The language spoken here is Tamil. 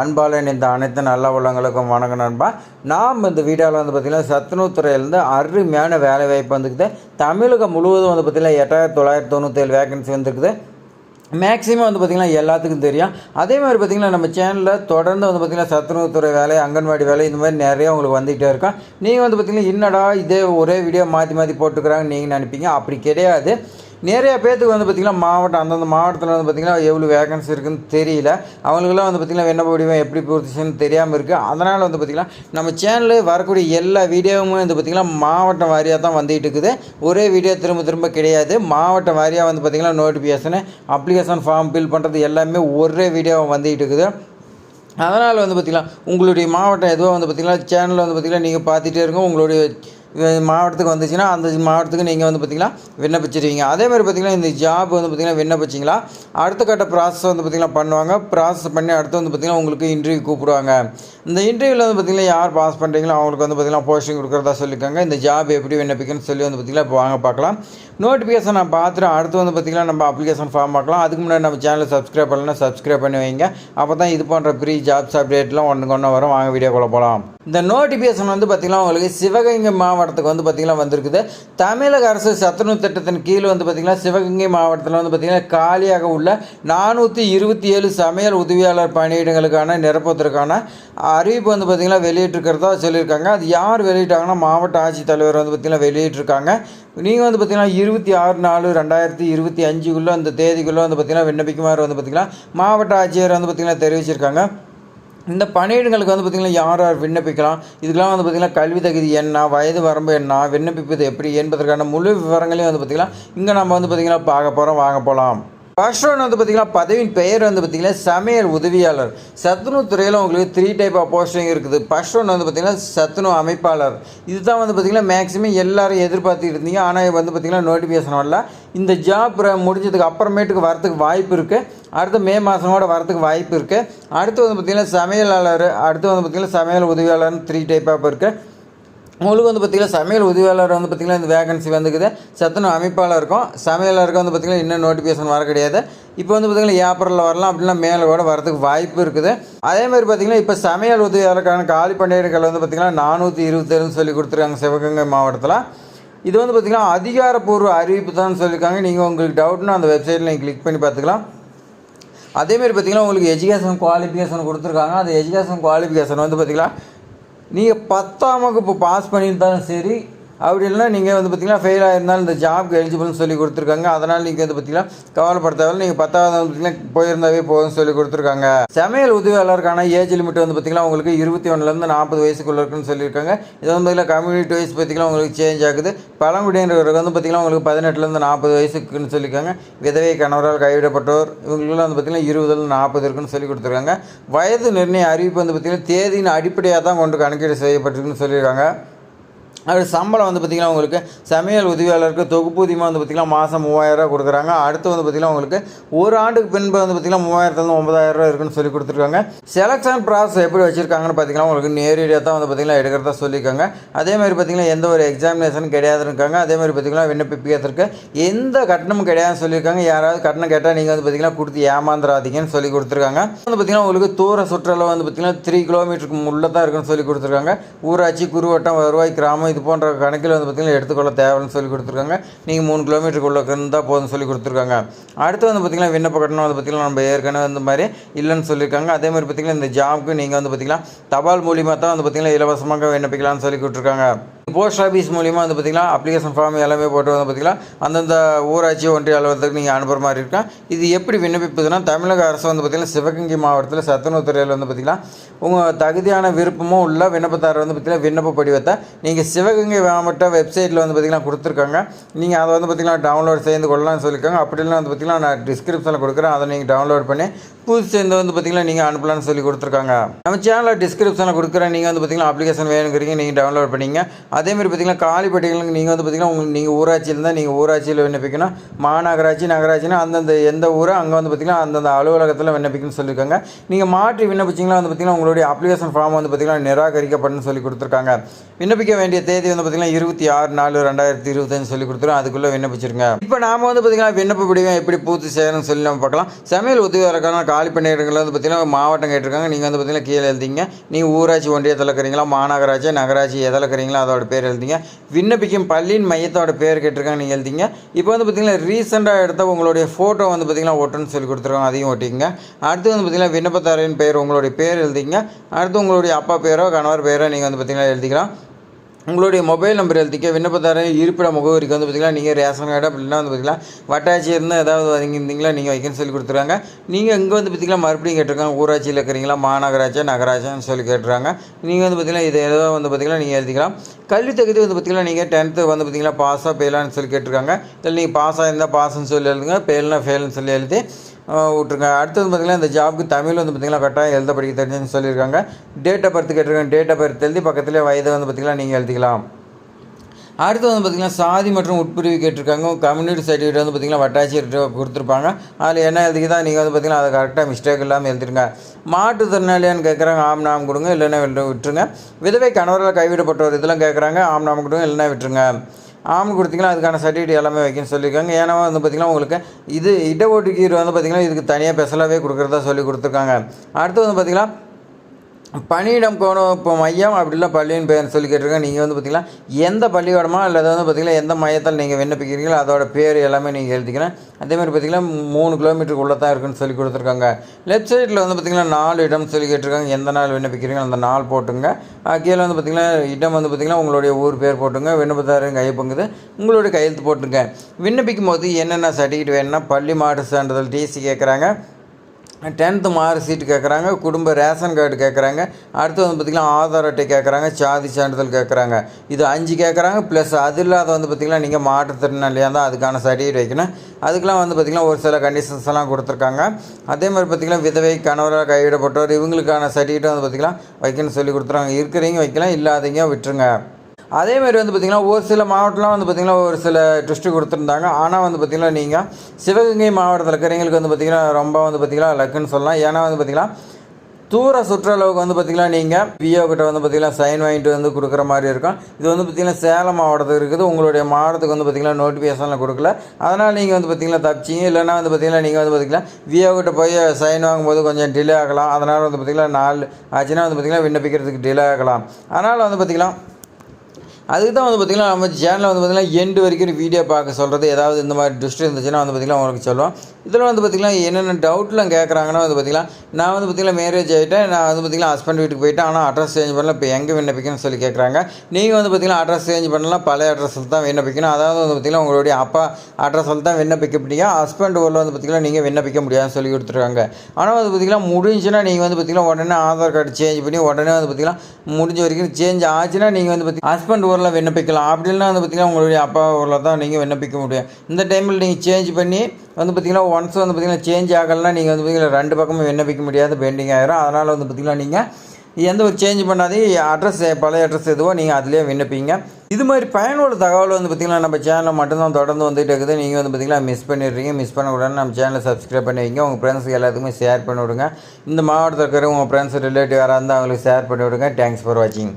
அன்பாலன் இந்த அனைத்து நல்ல உள்ளங்களுக்கும் வணக்கம் நண்பா. நாம் இந்த வீடியோவில் வந்து பார்த்திங்கன்னா சத்துணவு துறையிலேருந்து அருமையான வேலை வாய்ப்பு வந்துருக்குது தமிழகம் முழுவதும் வந்து பார்த்திங்கன்னா எட்டாயிரத்தி தொள்ளாயிரத்தி தொண்ணூற்றேழு வேகன்சி வந்துருக்குது. மேக்ஸிமம் வந்து பார்த்திங்கன்னா எல்லாத்துக்கும் தெரியும். அதே மாதிரி பார்த்திங்கன்னா நம்ம சேனலில் தொடர்ந்து வந்து பார்த்திங்கன்னா சத்துணவுத்துறை வேலை அங்கன்வாடி வேலை இந்த மாதிரி நிறைய உங்களுக்கு வந்துகிட்டே இருக்கும். நீங்கள் வந்து பார்த்திங்கன்னா என்னடா இதே ஒரே வீடியோ மாற்றி மாற்றி போட்டுக்கிறாங்க நீங்கள் நினைப்பீங்க. அப்படி கிடையாது. நிறைய பேர்த்துக்கு வந்து பார்த்திங்கன்னா மாவட்டம் அந்தந்த மாவட்டத்தில் வந்து பார்த்திங்கன்னா எவ்வளோ வேகன்சி இருக்குன்னு தெரியல. அவங்களுக்குலாம் வந்து பார்த்திங்கன்னா விண்ணப்ப வடிவம் எப்படி பூர்த்திச்சுன்னு தெரியாமல் இருக்குது அதனால் வந்து பார்த்திங்கன்னா நம்ம சேனலில் வரக்கூடிய எல்லா வீடியோவுமே வந்து பார்த்திங்கன்னா மாவட்டம் வாரியாக தான் வந்துகிட்டு இருக்குது. ஒரே வீடியோ திரும்ப திரும்ப கிடையாது. மாவட்டம் வாரியாக வந்து பார்த்திங்கன்னா நோட்டிஃபிகேஷனு அப்ளிகேஷன் ஃபார்ம் ஃபில் பண்ணுறது எல்லாமே ஒரே வீடியோவாக வந்துகிட்டு இருக்குது. அதனால் வந்து பார்த்திங்கன்னா உங்களுடைய மாவட்டம் எதுவோ வந்து பார்த்திங்கன்னா சேனலில் வந்து பார்த்திங்கன்னா நீங்கள் பார்த்துட்டே இருங்க. உங்களுடைய மாவட்டத்துக்கு வந்துச்சுன்னா அந்த மாவட்டத்துக்கு நீங்கள் வந்து பார்த்திங்கன்னா விண்ணப்பிச்சிருவீங்க அதே மாதிரி பார்த்திங்கன்னா இந்த ஜாப் வந்து பார்த்திங்கன்னா விண்ணப்பிச்சிங்களா அடுத்த கட்ட ப்ராசஸ் வந்து பார்த்திங்கன்னா பண்ணுவாங்க. ப்ராசஸ் பண்ணி அடுத்து வந்து பார்த்திங்கன்னா உங்களுக்கு இன்டர்வியூ கூப்பிடுவாங்க. இந்த இன்டர்வியூவில் வந்து பார்த்திங்கன்னா யார் பாஸ் பண்ணுறீங்களோ அவங்களுக்கு வந்து பார்த்திங்கன்னா போஸ்டிங் கொடுக்குறதா சொல்லியிருக்காங்க இந்த ஜாப் எப்படி விண்ணப்பிக்கணும்னு சொல்லி வந்து பார்த்திங்கன்னா இப்போ வாங்க பார்க்கலாம் நோட்டிஃபிகேஷன் நான் பார்த்துட்டு அடுத்து வந்து பார்த்திங்கன்னா நம்ம அப்ளிகேஷன் ஃபார்ம் பார்க்கலாம். அதுக்கு முன்னாடி நம்ம சேனலை சப்ஸ்கிரைப் பண்ணலாம் சப்ஸ்கிரைப் பண்ணி வைங்க. அப்போ தான் இது போன்ற ஃப்ரீ ஜாப்ஸ் அப்டேட்லாம் ஒன்று ஒன்று வரும். வாங்க வீடியோக்குள்ளே போகலாம் இந்த நோட்டிஃபிகேஷன் வந்து பார்த்திங்கன்னா உங்களுக்கு சிவகங்கை மாவட்டத்துக்கு வந்து பார்த்திங்கன்னா வந்திருக்குது. தமிழக அரசு சத்துணவு திட்டத்தின் கீழ் வந்து பார்த்திங்கன்னா சிவகங்கை மாவட்டத்தில் வந்து பார்த்திங்கன்னா காலியாக உள்ள நானூற்றி இருபத்தி ஏழு சமையல் உதவியாளர் பணியிடங்களுக்கான நிரப்புவதற்கான அறிவிப்பு வந்து பார்த்திங்கன்னா வெளியிட்டிருக்கிறதா சொல்லியிருக்காங்க. அது யார் வெளியிட்டாங்கன்னா மாவட்ட ஆட்சித்தலைவர் வந்து பார்த்திங்கன்னா வெளியிட்டிருக்காங்க. நீங்கள் வந்து பார்த்திங்கன்னா இருபத்தி ஆறு நாலு ரெண்டாயிரத்தி இருபத்தி அஞ்சுக்குள்ளே அந்த தேதிக்குள்ளே வந்து பார்த்திங்கன்னா விண்ணப்பிக்குமாறு வந்து பார்த்திங்கன்னா மாவட்ட ஆட்சியர் வந்து பார்த்திங்கன்னா தெரிவிச்சிருக்காங்க. இந்த பணியிடங்களுக்கு வந்து பார்த்திங்கன்னா யார் யார் விண்ணப்பிக்கலாம்? இதுக்கெலாம் வந்து பார்த்திங்கன்னா கல்வி தகுதி என்ன? வயது வரம்பு என்ன? விண்ணப்பிப்பது எப்படி? என்பதற்கான முழு விவரங்களையும் வந்து பார்த்திங்கன்னா இங்கே நம்ம வந்து பார்த்திங்கன்னா பார்க்க போகிறோம் வாங்க போகலாம் ஃபர்ஸ்ட் ஒன் வந்து பார்த்திங்கன்னா பதவியின் பெயர் வந்து பார்த்திங்கன்னா சமையல் உதவியாளர். சத்துணவு துறையில் உங்களுக்கு த்ரீ டைப் ஆஃப் போஸ்டிங் இருக்குது. ஃபர்ஸ்ட் ஒன் வந்து பார்த்திங்கன்னா சத்துணவு அமைப்பாளர். இதுதான் வந்து பார்த்திங்கன்னா மேக்ஸிமம் எல்லாரும் எதிர்பார்த்துட்டு இருந்தீங்க. ஆனால் வந்து பார்த்திங்கன்னா நோட்டிஃபிகேஷன் வரல. இந்த ஜாப் முடிஞ்சதுக்கு அப்புறமேட்டுக்கு வரத்துக்கு வாய்ப்பு இருக்குது அடுத்து மே மாதம் கூட வரதுக்கு வாய்ப்பு இருக்குது அடுத்து வந்து பார்த்திங்கன்னா சமையலாளர் அடுத்து வந்து பார்த்திங்கன்னா சமையல் உதவியாளர்னு த்ரீ டைப் ஆஃப் இருக்குது உங்களுக்கு வந்து பார்த்திங்கன்னா சமையல் உதவியாளர் வந்து பார்த்திங்கன்னா இந்த வேகன்சி வந்துக்குது. சத்துணவு அமைப்பாளர் இருக்கும். சமையலருக்கு வந்து பார்த்திங்கன்னா இன்னும் நோட்டிஃபிகேஷன் வர கிடையாது. இப்போ வந்து பார்த்திங்கன்னா ஏப்ரலில் வரலாம் அப்படின்னா மேலே கூட வரதுக்கு வாய்ப்பு இருக்குது. அதே மாதிரி பார்த்திங்கன்னா இப்போ சமையல் உதவியாளருக்கான காலி பண்டிகைகள் வந்து பார்த்திங்கன்னா நானூற்றி இருபத்தேழுன்னு சொல்லி கொடுத்துருக்காங்க சிவகங்கை மாவட்டத்தில். இது வந்து பார்த்திங்கன்னா அதிகாரப்பூர்வ அறிவிப்பு தான் சொல்லியிருக்காங்க. நீங்கள் உங்களுக்கு டவுட்னா அந்த வெப்சைட்டில் நீங்கள் கிளிக் பண்ணி பார்த்துக்கலாம். அதேமாரி பார்த்திங்கன்னா உங்களுக்கு எஜுகேஷன் குவாலிஃபிகேஷன் கொடுத்துருக்காங்க. அந்த எஜுகேஷன் குவாலிஃபிகேஷன் வந்து பார்த்திங்கன்னா நீங்கள் பத்தாம் வகுப்பு பாஸ் பண்ணியிருந்தாலும் சரி அப்படி இல்லைனா நீங்கள் வந்து பார்த்திங்கன்னா ஃபெயில் ஆயிருந்தாலும் இந்த ஜாப்க்கு எலிஜிபிள்னு சொல்லி கொடுத்துருக்காங்க. அதனால் நீங்கள் வந்து பார்த்திங்கன்னா கவலைப்படுத்தாமல் நீங்கள் பத்தாவது வந்து பார்த்திங்கன்னா போயிருந்தாவே போதும்னு சொல்லி கொடுத்துருக்காங்க. சமையல் உதவியாளருக்கான ஏஜ் லிமிட் வந்து பார்த்திங்கன்னா உங்களுக்கு இருபத்தி ஒன்றுலேருந்து நாற்பது வயசுக்குள்ள இருக்குன்னு சொல்லியிருக்காங்க. இது வந்து பார்த்திங்கன்னா கம்யூனிட்டி வைஸ் பார்த்திங்கன்னா உங்களுக்கு சேஞ்ச் ஆகுது. பழங்குடியினருக்கு வந்து பார்த்திங்கன்னா உங்களுக்கு பதினெட்டுலேருந்து நாற்பது வயசுக்குன்னு சொல்லியிருக்காங்க. விதவை கணவரால் கைவிடப்பட்டோர் இவங்களுக்குலாம் வந்து பார்த்திங்கன்னா இருபதுலேருந்து நாற்பது இருக்குன்னு சொல்லி கொடுத்துருக்காங்க. வயது நிர்ணய அறிவிப்பு வந்து பார்த்திங்கன்னா தேதியின் அடிப்படையாக தான் கொண்டு கணக்கீடு செய்யப்பட்டிருக்குன்னு சொல்லியிருக்காங்க. அது சம்பளம் வந்து பார்த்திங்கன்னா உங்களுக்கு சமையல் உதவியாளருக்கு தொகுப்பூதியமாக வந்து பார்த்திங்கன்னா மாதம் மூவாயிரரூவா கொடுக்குறாங்க. அடுத்து வந்து பார்த்திங்கன்னா உங்களுக்கு ஒரு ஆண்டுக்கு பின்பு வந்து பார்த்திங்கன்னா மூவாயிரத்துலேருந்து ஒன்பதாயிரரூவா இருக்குன்னு சொல்லி கொடுத்துருக்காங்க. செலெக்ஷன் ப்ராசஸ் எப்படி வச்சுருக்காங்கன்னு பார்த்திங்கன்னா உங்களுக்கு நேரடியாக தான் வந்து பார்த்திங்கன்னா எடுக்கிறதா சொல்லியிருக்காங்க அதே மாதிரி பார்த்திங்கன்னா எந்த ஒரு எக்ஸாமினேஷன் கிடையாதுன்னு இருக்காங்க. அதே மாதிரி பார்த்திங்கன்னா விண்ணப்பிக்கிறதுக்கு எந்த கட்டணமும் கிடையாதுன்னு சொல்லியிருக்காங்க. யாராவது கட்டணம் கேட்டால் நீங்கள் வந்து பார்த்திங்கன்னா கொடுத்து ஏமாந்துடாதீங்கன்னு சொல்லி கொடுத்துருக்காங்க. வந்து பார்த்திங்கன்னா உங்களுக்கு தூர சுற்றுலா வந்து பார்த்திங்கன்னா த்ரீ கிலோமீட்டருக்கு உள்ளே தான் இருக்குன்னு சொல்லி கொடுத்துருக்காங்க. ஊராட்சி குருவட்டம் வருவாய் கிராமம் இது போன்ற கணக்கில் வந்து பார்த்திங்கன்னா எடுத்துக்கொள்ள தேவைன்னு சொல்லி கொடுத்துருக்காங்க. நீங்கள் மூணு கிலோமீட்டருக்குள்ளே இருந்தால் போதும்னு சொல்லி கொடுத்துருக்காங்க. அடுத்து வந்து பார்த்திங்கன்னா விண்ணப்ப கட்டணம் வந்து பார்த்திங்கன்னா நம்ம ஏற்கனவே இந்த மாதிரி இல்லைன்னு சொல்லியிருக்காங்க. அதே மாதிரி பார்த்திங்கன்னா இந்த ஜாப்க்கு நீங்கள் வந்து பார்த்திங்கன்னா தபால் மூலியமாக தான் வந்து பார்த்திங்கன்னா இலவசமாக விண்ணப்பிக்கலாம்னு சொல்லி கொடுத்துருக்காங்க. போஸ்ட் ஆஃபீஸ் மூலிமா வந்து பார்த்திங்கன்னா அப்ளிகேஷன் ஃபார்ம் எல்லாமே போட்டு வந்து பார்த்திங்கன்னா அந்தந்த ஊராட்சி ஒன்றிய அலுவலகத்துக்கு நீங்கள் அனுப்புகிற மாதிரி இருக்கும் இது எப்படி விண்ணப்பிப்பதுன்னா தமிழக அரசு வந்து பார்த்திங்கன்னா சிவகங்கை மாவட்டத்தில் சத்துணவு துறையில் வந்து பார்த்திங்கன்னா உங்கள் தகுதியான விருப்பமும் உள்ள விண்ணப்பத்தாரர் வந்து பார்த்திங்கன்னா விண்ணப்ப படிவத்தை நீங்கள் சிவகங்கை மாவட்ட வெப்சைட்டில் வந்து பார்த்திங்கன்னா கொடுத்துருக்காங்க நீங்கள் அதை வந்து பார்த்திங்கன்னா டவுன்லோட் செய்து கொள்ளலாம்னு சொல்லியிருக்காங்க அப்படி இல்லைனா வந்து பார்த்திங்கன்னா நான் டிஸ்கிரிப்ஷனில் கொடுக்குறேன் அதை நீங்கள் டவுன்லோட் பண்ணி புது சேர்ந்து வந்து பார்த்திங்கன்னா நீங்கள் அனுப்பலாம்னு சொல்லி கொடுத்துருக்காங்க நம்ம சேனலில் டிஸ்கிரிப்ஷனில் கொடுக்குறேன் நீங்கள் வந்து பார்த்திங்கன்னா அப்ளிகேஷன் வேணுங்கிறீங்க நீங்கள் டவுன்லோட் பண்ணிங்க அதேமாதிரி பார்த்தீங்கன்னா காலிப்பட்டிகளுக்கு நீங்கள் வந்து பார்த்தீங்கன்னா உங்களுக்கு நீங்கள் ஊராட்சியில் இருந்தால் நீங்கள் ஊராட்சியில் விண்ணப்பிக்கணும். மாநகராட்சி நகராட்சினா அந்தந்த எந்த ஊரோ அங்கே வந்து பார்த்திங்கன்னா அந்தந்த அலுவலகத்தில் விண்ணப்பிக்கணும்னு சொல்லியிருக்காங்க. நீங்கள் மாற்றி விண்ணப்பிச்சிங்கன்னா வந்து பார்த்தீங்கன்னா உங்களுடைய அப்ளிகேஷன் ஃபார்ம் வந்து பார்த்தீங்கன்னா நிராகரிக்கப்படணும்னு சொல்லி கொடுத்துருக்காங்க. விண்ணப்பிக்க வேண்டிய தேதி வந்து பார்த்தீங்கன்னா இருபத்தி ஆறு நாலு ரெண்டாயிரத்தி இருபத்தஞ்சு சொல்லி கொடுத்துரும் அதுக்குள்ளே விண்ணப்பிச்சிருங்க. இப்போ நாம் வந்து பார்த்தீங்கன்னா விண்ணப்ப படிவம் எப்படி பூர்த்தி செய்யணும்னு சொல்லி நம்ம பார்க்கலாம். சமையல் உதவியாளருக்கான காலி பணியிடங்கள் வந்து பார்த்தீங்கன்னா மாவட்டம் கேட்டிருக்காங்க. நீங்கள் வந்து பார்த்தீங்கன்னா கீழே எழுதிங்க. நீங்கள் ஊராட்சி ஒன்றியத்தில் இருக்கிறீங்களா? மாநகராட்சி நகராட்சி எதில் இருக்கிறீங்களா அதோட பேர் எழுதிங்க. விண்ணப்பிக்கும் பள்ளியின் மையத்தோட பேர் கேட்டிருக்காங்க நீங்கள் எழுதிங்க. இப்போ வந்து பார்த்தீங்கன்னா ரீசெண்டாக எடுத்த உங்களுடைய ஃபோட்டோ வந்து பார்த்தீங்கன்னா ஓட்டுன்னு சொல்லி கொடுத்துருக்காங்க அதையும் ஓட்டிங்க அடுத்து வந்து பார்த்தீங்கன்னா விண்ணப்பதாரின் பேர் உங்களுடைய பேர் எழுதிங்க அடுத்து உங்களுடைய அப்பா பேரோ கணவர் பேரோ நீங்கள் வந்து பார்த்தீங்கன்னா எழுதிக்கலாம். உங்களுடைய மொபைல் நம்பர் எழுதிக்க விண்ணப்பதாரர் இருப்பிட முகவரிக்கு வந்து பார்த்திங்கன்னா நீங்கள் ரேஷன் கார்டு அப்படின்னா வந்து பார்த்திங்கன்னா வட்டாட்சி இருந்தால் ஏதாவது வந்திருந்தீங்களா நீங்கள் வைக்கணும்னு சொல்லி கொடுத்துருக்காங்க நீங்கள் இங்கே வந்து பார்த்திங்கன்னா மறுபடியும் கேட்டிருக்காங்க ஊராட்சியில் இருக்கிறீங்களா மாநகராட்சி நகராட்சின்னு சொல்லி கேட்டுருக்காங்க. நீங்கள் வந்து பார்த்திங்கன்னா இது ஏதோ வந்து பார்த்திங்கன்னா நீங்கள் எழுதிக்கலாம். கல்வி தகுதி வந்து பார்த்திங்கன்னா நீங்கள் டென்த்து வந்து பார்த்திங்கன்னா பாஸாக ஃபெயிலான்னு சொல்லி கேட்டிருக்காங்க. இல்லை நீங்கள் பாஸாக இருந்தால் பாஸ்ன்னு சொல்லி எழுதுங்க ஃபெயில்னா ஃபெயில்னு சொல்லி எழுதி விட்ருங்க அடுத்தது பார்த்திங்கன்னா இந்த ஜாப்க்கு தமிழ் வந்து பார்த்திங்கன்னா கட்டாயம் எழுத படிக்க தெரிஞ்சுன்னு சொல்லியிருக்காங்க. டேட் ஆஃப் பர்த் கேட்டிருக்காங்க. டேட் ஆஃப் பர்த் எழுதி பக்கத்தில் வயதை வந்து பார்த்திங்கன்னா நீங்கள் எழுதிக்கலாம். அடுத்து வந்து பார்த்திங்கன்னா சாதி மற்றும் உட்பிரிவு கேட்டிருக்காங்க. கம்யூனிட்டி சர்டிஃபிகேட் வந்து பார்த்திங்கன்னா வட்டாட்சி கொடுத்துருப்பாங்க. அதில் என்ன எழுதிக்குதா நீங்கள் வந்து பார்த்திங்கன்னா அதை கரெக்டாக மிஸ்டேக் இல்லாமல் எழுதிருங்க. மாற்றுத்திறனாளியான்னு கேட்குறாங்க ஆம் நாம் கொடுங்க. இல்லைன்னா விட்டுருங்க. விதவை கணவரால் கைவிடப்பட்டவர் இதெல்லாம் கேட்குறாங்க ஆம் நாம் கொடுங்க. இல்லைன்னா விட்டுருங்க. ஆம் கொடுத்தீங்கன்னா அதுக்கான சர்டிஃபிகேட் எல்லாமே வைக்கணும்னு சொல்லியிருக்காங்க. ஏன்னா வந்து பார்த்திங்கன்னா உங்களுக்கு இது இடஒதுக்கீடு வந்து பார்த்திங்கன்னா இதுக்கு தனியாக ஸ்பெஷலாகவே கொடுக்குறதா சொல்லி கொடுத்துருக்காங்க. அடுத்து வந்து பார்த்திங்கன்னா பணியிடம் கோணம் இப்போ மையம் அப்படிலாம் பள்ளியின் பேர் சொல்லி கேட்டிருக்கேன் நீங்கள் வந்து பார்த்தீங்கன்னா எந்த பள்ளிக்கூடமா அல்லது வந்து பார்த்தீங்கன்னா எந்த மையத்தில் நீங்கள் விண்ணப்பிக்கிறீங்களோ அதோட பேர் எல்லாமே நீங்கள் எழுதிக்கிறேன் அதேமாதிரி பார்த்தீங்கன்னா மூணு கிலோமீட்டருக்கு உள்ளே தான் இருக்குன்னு சொல்லி கொடுத்துருக்காங்க. லெஃப்ட் சைடில் வந்து பார்த்தீங்கன்னா நாலு இடம் சொல்லி கேட்டிருக்காங்க. எந்த நாள் விண்ணப்பிக்கிறீங்களோ அந்த நாள் போட்டுங்க. கீழே வந்து பார்த்தீங்கன்னா இடம் வந்து பார்த்தீங்கன்னா உங்களுடைய ஊர் பேர் போட்டுங்க. விண்ணப்பதாரர் கைப்பங்குது உங்களுடைய கையெழுத்து போட்டுங்க. விண்ணப்பிக்கும் போது என்னென்ன சர்டிஃபிகேட் வேணும்னா பள்ளி மாட்டு சான்றிதழ் டிசி கேட்குறாங்க. டென்த்து மார்க் சீட்டு கேட்குறாங்க குடும்ப ரேஷன் கார்டு கேட்குறாங்க அடுத்து வந்து பார்த்திங்கன்னா ஆதார் அட்டை கேட்குறாங்க சாதி சான்றிதழ் கேட்குறாங்க. இது அஞ்சு கேட்குறாங்க ப்ளஸ் அது இல்லாத வந்து பார்த்திங்கன்னா நீங்கள் மாற்றுத்திறனாளியாக தான் அதுக்கான சர்டிஃபிகேட் வைக்கணும். அதுக்கெலாம் வந்து பார்த்திங்கன்னா ஒரு சில கண்டிஷன்ஸ் எல்லாம் கொடுத்துருக்காங்க. அதே மாதிரி பார்த்திங்கன்னா விதவை கணவராக கைவிடப்பட்டவர் இவங்களுக்கான சர்டிஃபிகேட் வந்து பார்த்திங்கன்னா வைக்கணும்னு சொல்லி கொடுத்துருக்காங்க. இருக்கிறவங்க வைக்கலாம் இல்லாதவங்க விட்டுருங்க. அதே மாதிரி வந்து பார்த்திங்கன்னா ஒரு சில மாவட்டம்லாம் வந்து பார்த்திங்கன்னா ஒரு சில ட்விஸ்ட்டு கொடுத்துருந்தாங்க ஆனால் வந்து பார்த்திங்கன்னா நீங்கள் சிவகங்கை மாவட்டத்தில் இருக்கிறவங்களுக்கு வந்து பார்த்திங்கன்னா ரொம்ப வந்து பார்த்திங்கன்னா லக்குன்னு சொல்லலாம் ஏன்னா வந்து பார்த்திங்கன்னா தூர சுற்றளவுக்கு வந்து பார்த்திங்கன்னா நீங்கள் விஓ கிட்ட வந்து பார்த்திங்கன்னா சைன் வாங்கிட்டு வந்து கொடுக்குற மாதிரி இருக்கும் இது வந்து பார்த்திங்கன்னா சேலம் மாவட்டத்துக்கு இருக்குது உங்களுடைய மாவட்டத்துக்கு வந்து பார்த்திங்கன்னா நோட்டிஃபிகேஷனில் கொடுக்கல அதனால் நீங்கள் வந்து பார்த்திங்கன்னா தப்பிச்சிங்க இல்லைன்னா வந்து பார்த்திங்கன்னா நீங்கள் வந்து பார்த்திங்கன்னா விஓ கிட்ட போய் சைன் வாங்கும்போது கொஞ்சம் டிலே ஆகலாம் அதனால் வந்து பார்த்திங்கன்னா நாலு ஆச்சுன்னா வந்து பார்த்திங்கன்னா விண்ணப்பிக்கிறதுக்கு டிலே ஆகலாம் அதனால் வந்து பார்த்திங்கன்னா அதுக்கு தான் வந்து பார்த்திங்கன்னா நம்ம சேனலில் வந்து பார்த்திங்கன்னா எண்டு வரைக்கும் வீடியோ பார்க்க சொல்கிறது ஏதாவது இந்த மாதிரி டிஸ்ட் இருந்துச்சுன்னா வந்து பார்த்திங்கன்னா உங்களுக்கு சொல்லுவோம். இதில் வந்து பார்த்திங்கன்னா என்னென்ன டவுட்லாம் கேட்குறாங்கன்னா வந்து பார்த்திங்கன்னா நான் வந்து பார்த்திங்கன்னா மேரேஜ் ஆகிட்டேன் நான் வந்து பார்த்திங்கன்னா ஹஸ்பண்ட் வீட்டுக்கு போயிட்டேன் ஆனால் அட்ரஸ் சேஞ்ச் பண்ணல இப்போ எங்கே விண்ணப்பிக்கணும்னு சொல்லி கேட்குறாங்க நீங்கள் வந்து பார்த்திங்கன்னா அட்ரஸ் சேஞ்ச் பண்ணலாம் பழைய அட்ரஸில் தான் விண்ணப்பிக்கணும். அதாவது வந்து பார்த்திங்கன்னா உங்களுடைய அப்பா அட்ரஸில் தான் விண்ணப்பிக்க முடியும் ஹஸ்பண்ட் ஊரில் வந்து பார்த்திங்கன்னா நீங்கள் விண்ணப்பிக்க முடியாதுன்னு சொல்லி கொடுத்துருக்காங்க. ஆனால் வந்து பார்த்திங்கன்னா முடிஞ்சுன்னா நீங்கள் வந்து பார்த்திங்கன்னா உடனே ஆதார் கார்டு சேஞ்ச் பண்ணி உடனே வந்து பார்த்திங்கன்னா முடிஞ்ச வரைக்கும் சேஞ்ச் ஆச்சுன்னா நீங்கள் வந்து பார்த்திங்கன்னா ஹஸ்பண்ட் ஊரில் விண்ணப்பிக்கலாம். அப்படின்னா வந்து பார்த்திங்கன்னா உங்களுடைய அப்பா ஊரில் தான் நீங்கள் விண்ணப்பிக்க முடியும். இந்த டைமில் நீங்கள் சேஞ்ச் பண்ணி வந்து பார்த்திங்கன்னா ஒன்ஸ் வந்து பார்த்திங்கன்னா சேஞ்ச் ஆகலைன்னா நீங்கள் வந்து பார்த்திங்கன்னா ரெண்டு பக்கமும் விண்ணப்பிக்க முடியாத பெண்டிங் ஆகிரும் அதனால் வந்து பார்த்திங்கன்னா நீங்கள் எந்த ஒரு சேஞ்ச் பண்ணாதே அட்ரஸ் பழைய அட்ரஸ் எதுவோ நீங்கள் அதிலே விண்ணப்பிங்க இது மாதிரி பயனுள்ள தகவல் வந்து பார்த்திங்கன்னா நம்ம சேனலில் மட்டும்தான் தொடர்ந்து வந்துட்டு இருக்குது. நீங்கள் வந்து பார்த்திங்கன்னா மிஸ் பண்ணிடுறீங்க. மிஸ் பண்ணக்கூடாது நம்ம சேனலை சப்ஸ்கிரைப் பண்ணி வைங்க. உங்கள் ஃப்ரெண்ட்ஸுக்கு எல்லாத்துக்குமே ஷேர் பண்ணி விடுங்க. இந்த மாவட்டத்தில் இருக்கிற உங்கள் ஃப்ரெண்ட்ஸ் ரிலேட்டிவ் யாராக இருந்தால் அவங்களுக்கு ஷேர் பண்ணி விடுங்க. தேங்க்ஸ் ஃபார் வாட்சிங்